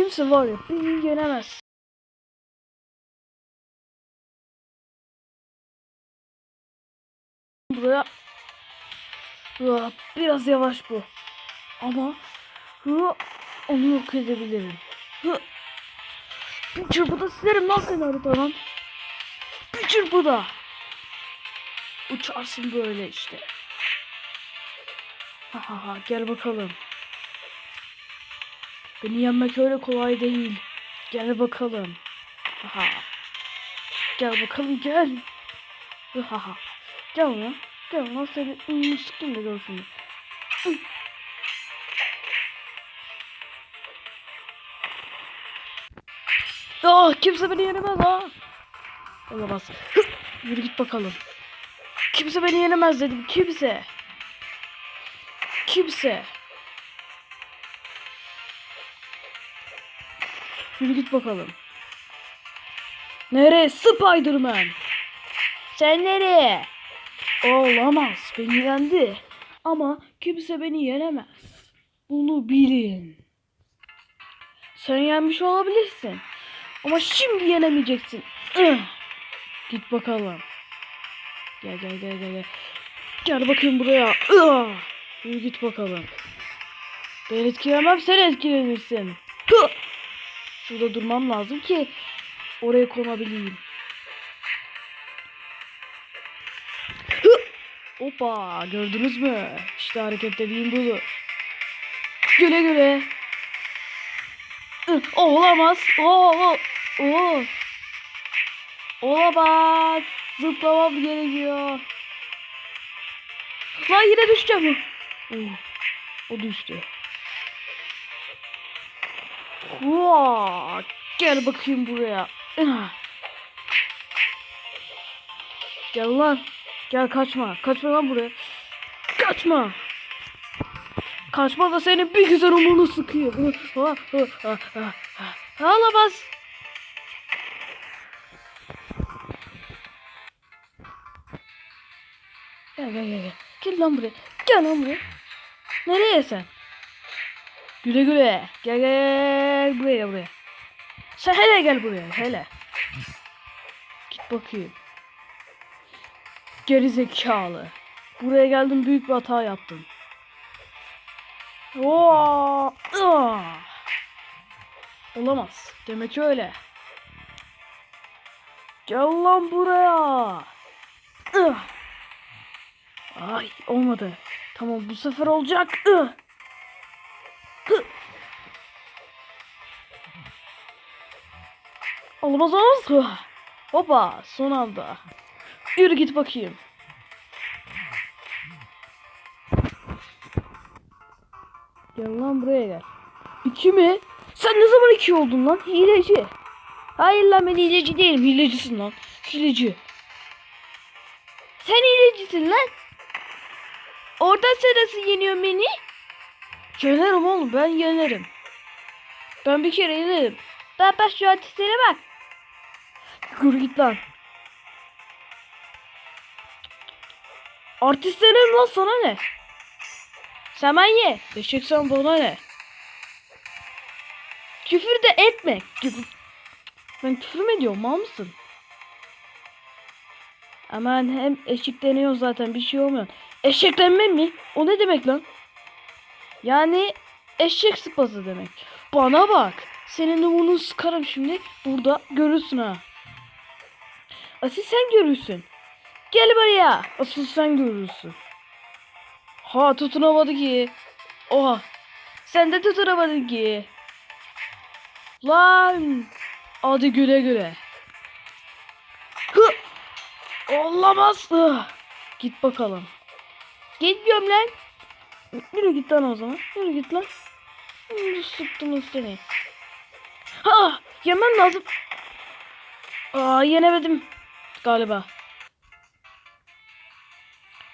kimse var ya beni yenemez. Buraya biraz yavaş bu. Ama hıa, onu yok edebilirim. Hı. Bir çırpıda silerim lan seni haritadan. Bir çırpıda. Uçarsın böyle işte. Ha ha ha gel bakalım. Beni yenmek öyle kolay değil. Gel bakalım. Ha ha. Gel bakalım gel. Ha ha. Gel lan. Gel lan seni ünlü sıkayım da görsün. Ah kimse beni yenemez ha. Olamaz. Yürü git bakalım. Kimse beni yenemez dedim. Kimse. Kimse. Yürü git bakalım. Nereye? Spiderman. Sen nereye? Olamaz. Beni yendi. Ama kimse beni yenemez. Bunu bilin. Sen yenmiş olabilirsin. Ama şimdi yenemeyeceksin. Git bakalım. Gel gel gel gel gel. Gel bakayım buraya. Yürü git bakalım. Ben etkilemem sen etkilenirsin. Hı. Şurada durmam lazım ki oraya konabileyim. Hoppa gördünüz mü? İşte hareket dediğim budur. Güle güle. Ih, o olamaz. Oo, o, o. Olamaz. Zıplamam gerekiyor. Lan yine düşeceğim. Oh, o düştü. Vaa, gel bakayım buraya. Gel lan. Gel kaçma. Kaçma lan buraya. Kaçma. Kaçma da seni bir güzel umurunu sıkıyor. Gel gel gel. gel. Gel lan buraya. Gel lan buraya. Nereye sen? Güle güle. Gel gel buraya buraya. Sen hele gel buraya hele. Git bakayım. Geri zekalı. Buraya geldim büyük bir hata yaptın. Oo, ah. Olamaz. Demek öyle. Gel lan buraya. Ih. Ay olmadı. Tamam bu sefer olacak. Hı. Olamaz. Hı. Hoppa son anda. Yürü git bakayım. Gel lan buraya gel. İki mi? Sen ne zaman iki oldun lan? Hileci. Hayır lan ben hileci değilim. Hilecisin lan. Hileci. Sen hilecisin lan. Oradan sen nasıl yeniyorsun beni? Yenerim oğlum ben yenerim. Ben bir kere yenerim. Bak bak şu artistlere bak. Yürü git lan. Artistlerim lan sana ne? Sen ye. Eşek sen bana ne? Küfür de etme. Küfür. Ben küfür mü ediyorum mal mısın? Aman hem eşikleniyor zaten bir şey olmuyor. Eşeklenme mi? O ne demek lan? Yani eşek sıpası demek. Bana bak. Senin numunu sıkarım şimdi. Burada görürsün ha. Asıl sen görürsün. Gel buraya. Asıl sen görürsün. Ha tutunamadı ki. Oha. Sen de tutunamadın ki. Lan. Hadi güle güle. Hı. Olamaz. Git bakalım. Gitmiyorum lan. Yürü git lan o zaman. Yürü git lan. Sıktım seni. Ha, yemem lazım. Aa, yenemedim galiba.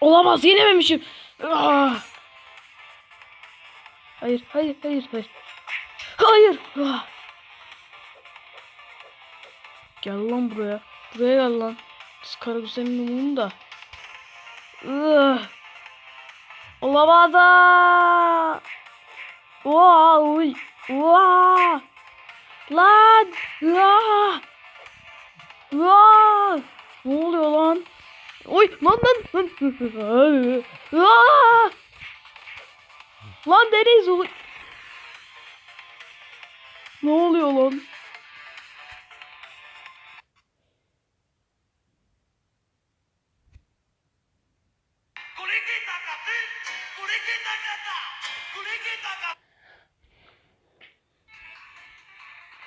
Olamaz, yenememişim. Aa. Hayır, hayır, hayır, hayır. Hayır. Aa. Gel lan buraya. Buraya gel lan. Sıkarım senin umurunu da. Ugh. Olamaz. Oha, uy. Oha. Lan! Aa! Aa! Ne oluyor lan? Oy lan lan lan. Aa! Lan Deniz. Ne oluyor lan?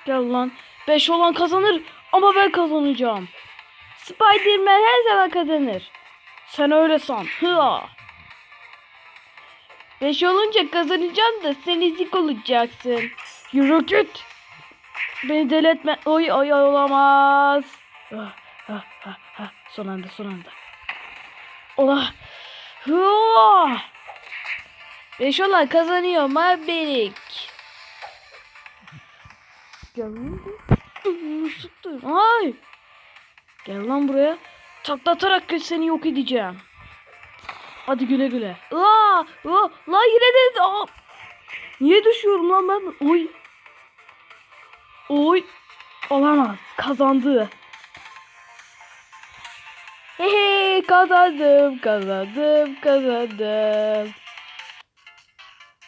Gel lan. 5 olan kazanır ama ben kazanacağım. Spiderman her zaman kazanır. Sen öyle san. Hıa. 5 olunca kazanacağım da sen ezik olacaksın. Yürü git. Beni deli etme. Oy oy oy olamaz. Ah, ah, ah, ah. Son anda son anda. Ola. Hıa. 5 olan kazanıyor lan buraya. Sıktı. Ay. Gel lan buraya. Taklatarak seni yok edeceğim. Hadi güle güle. Aa, aa, la yine de aa. Niye düşüyorum lan ben? Oy. Oy. Olamaz. Kazandı. Hehe kazandım kazandım kazandım.